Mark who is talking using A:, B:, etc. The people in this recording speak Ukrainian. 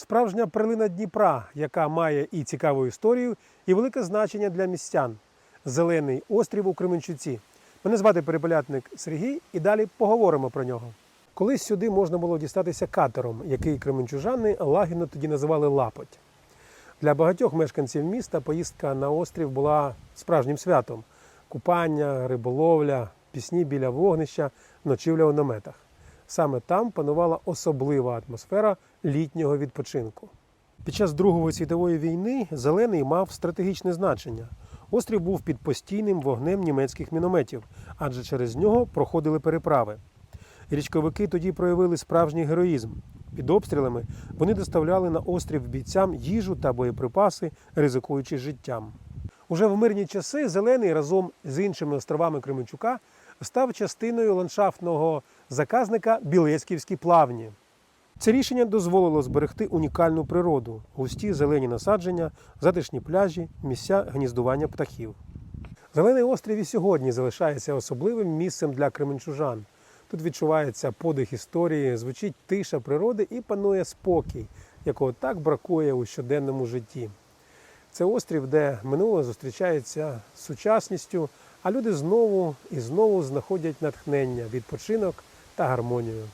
A: Справжня перлина Дніпра, яка має і цікаву історію, і велике значення для містян. Зелений острів у Кременчуці. Мене звати перепелятник Сергій, і далі поговоримо про нього. Колись сюди можна було дістатися катером, який кременчужани лагідно тоді називали Лапоть. Для багатьох мешканців міста поїздка на острів була справжнім святом: купання, риболовля, пісні біля вогнища, ночівля у наметах. Саме там панувала особлива атмосфера літнього відпочинку. Під час Другої світової війни зелений мав стратегічне значення. Острів був під постійним вогнем німецьких мінометів, адже через нього проходили переправи. Річковики тоді проявили справжній героїзм. Під обстрілами вони доставляли на острів бійцям їжу та боєприпаси, ризикуючи життям. Уже в мирні часи зелений разом з іншими островами Кременчука став частиною ландшафтного заказника Білецьківські плавні. Це рішення дозволило зберегти унікальну природу, густі зелені насадження, затишні пляжі, місця гніздування птахів. Зелений острів і сьогодні залишається особливим місцем для кременчужан. Тут відчувається подих історії, звучить тиша природи і панує спокій, якого так бракує у щоденному житті. Це острів, де минуле зустрічається з сучасністю, а люди знову і знову знаходять натхнення, відпочинок та гармонію.